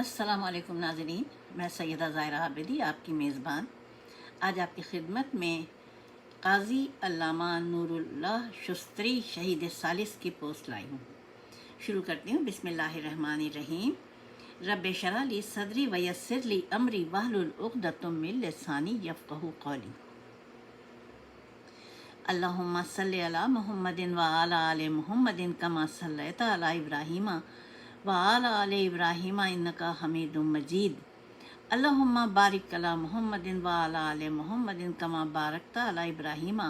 अस्सलाम वालेकुम नाजरीन मैं सैदा ज़ायरा आबिदी आपकी मेज़बान आज आपकी खिदमत में काजी अल्लामा नूरुल्लाह शुस्तरी शहीद सालिस की पोस्ट लाई हूँ शुरू करती हूँ बिस्मिल्लाहिर्रहमानिर्रहीम रब शराली सदरी वयसरली अमरी वाहलुल उक़दतुम मिन लिसानी यफ़क़हू क़ौली अल्लाहुम्मा सल्लि अला मुहम्मदिन व अला आले मुहम्मदिन कमा सल्लैता अला इब्राहीमा व अला आले इब्राहीमा इन्नका हमीदुम मजीद। अल्लाहुम्मा बारिक अला मुहम्मदिन व अला आले मुहम्मदिन कमा बारकता अला इब्राहीमा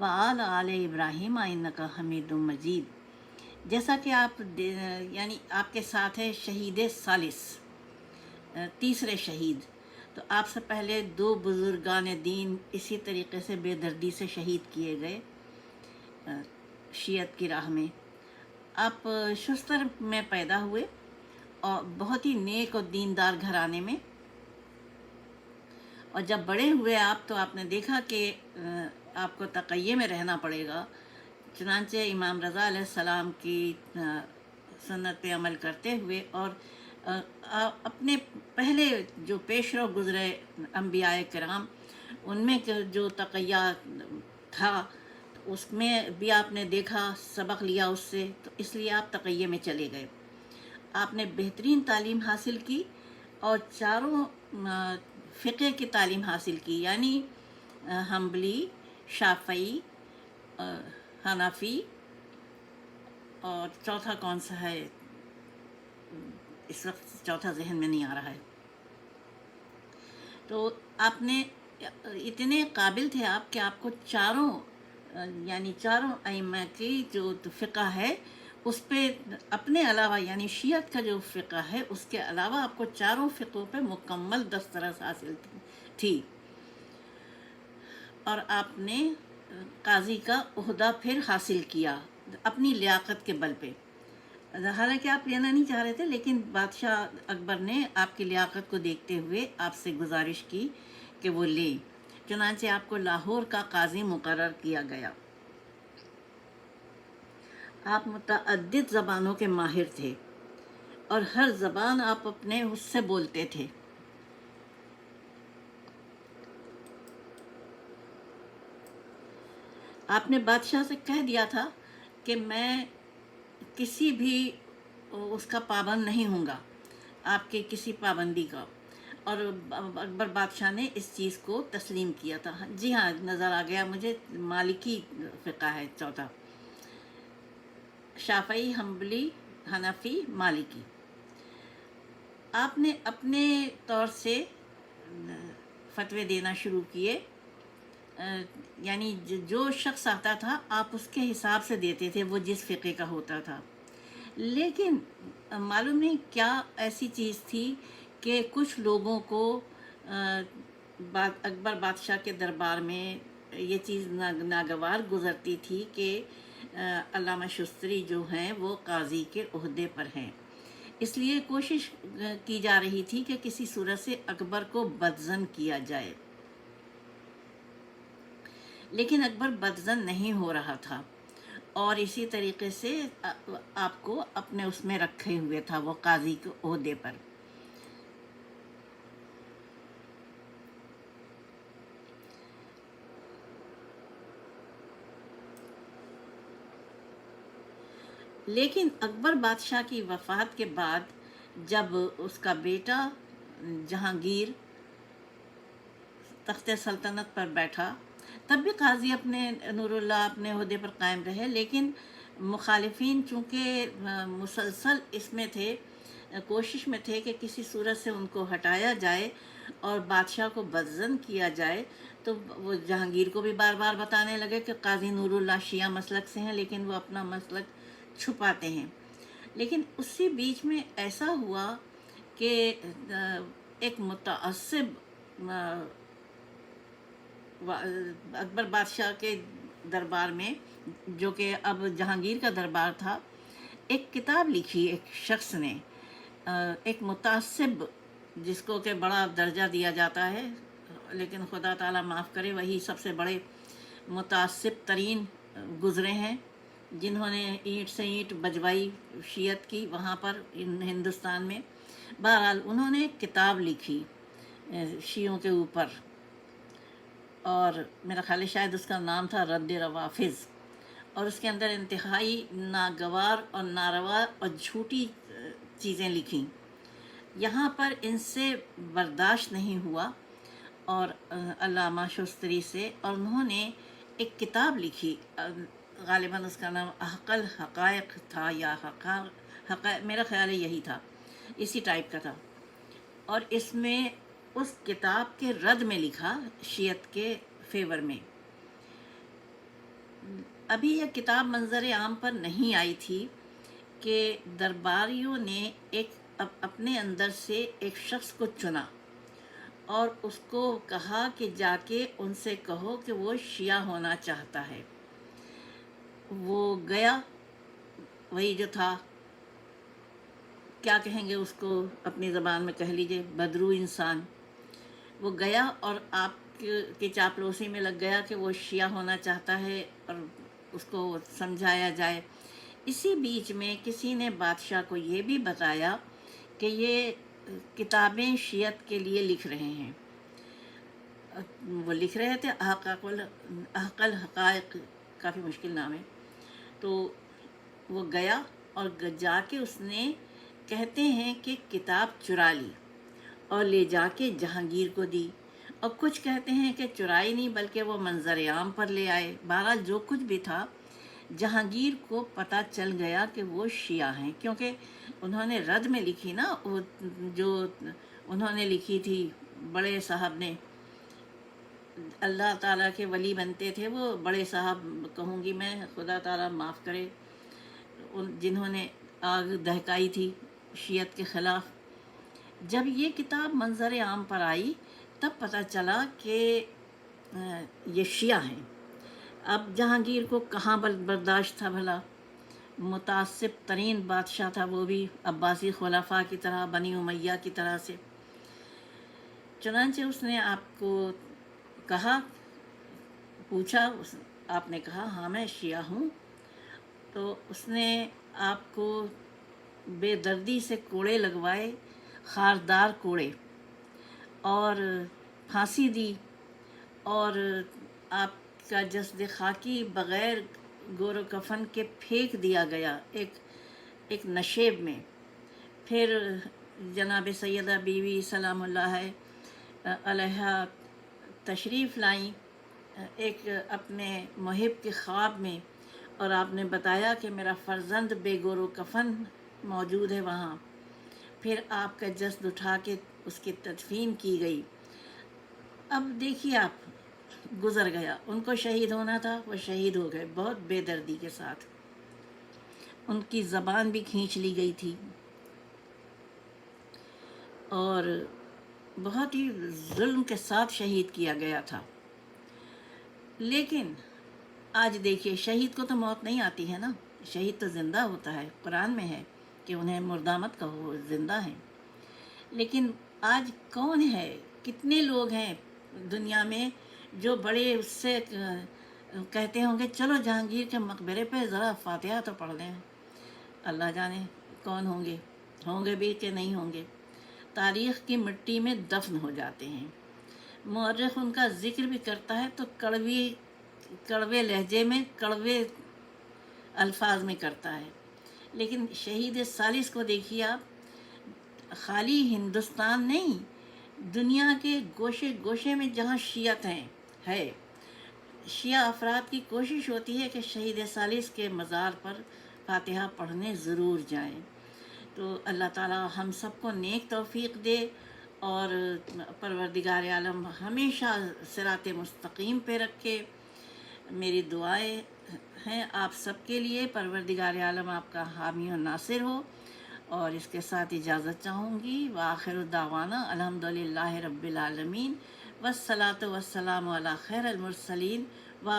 व अला आले इब्राहीमा इन्नका हमीदुम मजीद। जैसा कि आप यानी आपके साथ है शहीद सालिस तीसरे शहीद। तो आपसे पहले दो बुजुर्गान दीन इसी तरीके से बेदर्दी से शहीद किए गए शियत की राह में। आप शुस्तर में पैदा हुए और बहुत ही नेक और दीनदार घराने में। और जब बड़े हुए आप तो आपने देखा कि आपको तकैये में रहना पड़ेगा। चुनानचे इमाम रज़ा सलाम की सुन्नत पे अमल करते हुए और अपने पहले जो पेशरो गुज़रे अम्बिया कराम उनमें जो तकैया था उसमें भी आपने देखा सबक लिया उससे तो इसलिए आप तकैये में चले गए। आपने बेहतरीन तालीम हासिल की और चारों फ़िक़े की तालीम हासिल की यानी हम्बली शाफ़ी अ, हनाफी और चौथा कौन सा है? इस वक्त चौथा जहन में नहीं आ रहा है। तो आपने इतने काबिल थे आप कि आपको चारों यानी चारों अइम्मा की जो फ़िका है, उस पर अपने अलावा यानी शियत का जो फ़िका है, उसके अलावा आपको चारों फ़िकों पर मुकम्मल दस्तरस हासिल थी। और आपने काजी का उहदा फिर हासिल किया, अपनी लियाकत के बल पे। हालाँकि आप लेना नहीं चाह रहे थे, लेकिन बादशाह अकबर ने आपकी लियाकत को देखते हुए आपसे गुजारिश की कि वो ले। चुनांचे आपको लाहौर का काजी मुकर किया गया। आप मुतअद्दिद ज़बानों के माहिर थे और हर ज़बान आप अपने उससे बोलते थे। आपने बादशाह से कह दिया था कि मैं किसी भी उसका पाबंद नहीं होऊँगा, आपके किसी पाबंदी का। और अकबर बादशाह ने इस चीज़ को तस्लीम किया था। जी हाँ नज़र आ गया मुझे, मालिकी फ़िका है, चौथा। शाफ़ी हम्बली, हनफी, मालिकी। आपने अपने तौर से फतवे देना शुरू किए। यानी जो शख्स आता था, आप उसके हिसाब से देते थे, वो जिस फ़िक़े का होता था। लेकिन, मालूम नहीं क्या ऐसी चीज़ थी कि कुछ लोगों को बात अकबर बादशाह के दरबार में ये चीज़ ना, नागवार गुज़रती थी कि अ, अल्लामा शुस्तरी जो हैं वो काजी के अहदे पर हैं। इसलिए कोशिश की जा रही थी कि किसी सूरत से अकबर को बदजन किया जाए। लेकिन अकबर बदजन नहीं हो रहा था। और इसी तरीके से आपको अपने उसमें रखे हुए था वो काजी के ओहदे पर। लेकिन अकबर बादशाह की वफ़ात के बाद, जब उसका बेटा जहांगीर तख्त सल्तनत पर बैठा, तब भी काजी अपने नूरुल्लाह अपने अहदे पर कायम रहे, लेकिन मुखालिफिन चूँकि मुसलसल इसमें थे कोशिश में थे कि किसी सूरत से उनको हटाया जाए और बादशाह को बदजन किया जाए तो वो जहांगीर को भी बार बार बताने लगे कि काजी नूरुल्लाह शिया मसलक से हैं, लेकिन वो अपना मसलक छुपाते हैं। लेकिन उसी बीच में ऐसा हुआ कि एक मुतअस्सिब वा- अकबर बादशाह के दरबार में, जो कि अब जहांगीर का दरबार था, एक किताब लिखी एक शख्स ने एक मुतासिब, जिसको कि बड़ा दर्जा दिया जाता है, लेकिन खुदा ताला माफ़ करे, वही सबसे बड़े मुतासिब तरीन गुज़रे हैं। जिन्होंने ईंट से ईंट बजवाई शियत की वहाँ पर हिंदुस्तान में। बहरहाल उन्होंने किताब लिखी शियों के ऊपर। और मेरा ख्याल शायद उसका नाम था रद्द रवाफिज़ और उसके अंदर इंतहाई नागवार और नारवा और झूठी चीज़ें लिखी। यहाँ पर इनसे बर्दाश्त नहीं हुआ और अ, अल्लामा शुस्तरी से और उन्होंने एक किताब लिखी गालिबा उसका नाम अहकल हक़ायक था या हक़ा हक़ा मेरा ख्याल है यही था। इसी टाइप का था। और इसमें उस किताब के रद में लिखा शियत के फेवर में। अभी यह किताब मंजर आम पर नहीं आई थी कि दरबारियों ने एक अप, अपने अंदर से एक शख्स को चुना और उसको कहा कि जाके उनसे कहो कि वो शिया होना चाहता है। वो गया, वही जो था। क्या कहेंगे उसको? अपनी ज़बान में कह लीजिए, बदरू इंसान। वो गया और आप के चापलूसी में लग गया कि वो शिया होना चाहता है और उसको समझाया जाए। इसी बीच में किसी ने बादशाह को ये भी बताया कि ये किताबें शियत के लिए लिख रहे हैं। वो लिख रहे थे, अहकाकुल, अहकल हकायक, काफ़ी मुश्किल नाम है। तो वो गया और जाके उसने कहते हैं कि किताब चुरा ली और ले जाके जहांगीर को दी। और कुछ कहते हैं कि चुराई नहीं, बल्कि वो मंजर आम पर ले आए। बहरहाल जो कुछ भी था, जहांगीर को पता चल गया कि वो शिया हैं, क्योंकि उन्होंने रद में लिखी ना, वो जो उन्होंने लिखी थी, बड़े साहब ने अल्लाह ताला के वली बनते थे, वो बड़े साहब कहूँगी मैं, खुदा ताला माफ़ करे, उन जिन्होंने आग दहकाई थी शियत के ख़िलाफ़। जब ये किताब मंजर आम पर आई, तब पता चला कि ये शिया हैं। अब जहांगीर को कहाँ बर्दाश्त था भला? मुतासब तरीन बादशाह था वो भी, अब्बासी खलफा की तरह, बनी उमैया की तरह से। चुनानचे उसने आपको कहा, पूछा, उस, आपने कहा हाँ मैं शिया हूँ। तो उसने आपको बेदर्दी से कोड़े लगवाए, खारदार कोड़े, और फांसी दी, और आपका जसद खाकी बग़ैर गोर कफन के फेंक दिया गया एक एक नशेब में। फिर जनाब सैदा बीवी सलाम अलैहा तशरीफ़ लाई एक अपने महब के ख्वाब में, और आपने बताया कि मेरा फ़र्जंद बेगोर कफन मौजूद है वहाँ। फिर आपका जस्द उठा के उसकी तदफीन की गई। अब देखिए आप, गुज़र गया। उनको शहीद होना था, वो शहीद हो गए, बहुत बेदर्दी के साथ। उनकी ज़बान भी खींच ली गई थी। और बहुत ही जुल्म के साथ शहीद किया गया था। लेकिन आज देखिए, शहीद को तो मौत नहीं आती है ना? शहीद तो ज़िंदा होता है, कुरान में है कि उन्हें मुर्दामत कहो ज़िंदा हैं। लेकिन आज कौन है? कितने लोग हैं दुनिया में जो बड़े उससे कहते होंगे, चलो जहांगीर के मकबरे पे ज़रा फातिहा तो पढ़ लें। अल्लाह जाने कौन होंगे? होंगे भी कि नहीं होंगे? तारीख़ की मिट्टी में दफन हो जाते हैं। मौरख उनका ज़िक्र भी करता है तो कड़वी, कड़वे लहजे में, कड़वे अल्फाज में करता है। लेकिन शहीद सालिस को देखिए आप, खाली हिंदुस्तान नहीं, दुनिया के गोशे गोशे में जहाँ शियत हैं, है। शिया अफराद की कोशिश होती है कि शहीद सालिस के मज़ार पर फातिहा पढ़ने ज़रूर जाएँ। तो अल्लाह ताला हम सबको नेक तौफीक दे और परवरदिगार आलम हमेशा सिरात मुस्तकीम पे रखे। मेरी दुआएँ हैं आप सबके लिए, परवरदिगार आलम आपका हामी और नासिर हो। और इसके साथ इजाज़त चाहूँगी। व आखिर दावाना अलहमदिल्ला रबालमीन वसलात वसलाम खैरमरसलिन व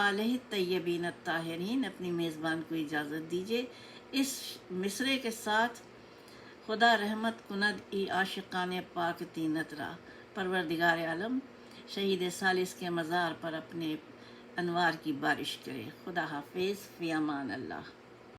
तय्यबीन ताहरीन अपनी मेज़बान को इजाज़त दीजिए। इस मिसरे के साथ खुदा रहमत कुनद ई आशिकान पाक तीनत रा परवरदिगार आलम, शहीद सालिस के मज़ार पर अपने अनवार की बारिश करे। खुदा हाफिज़ फ़ियामान अल्लाह।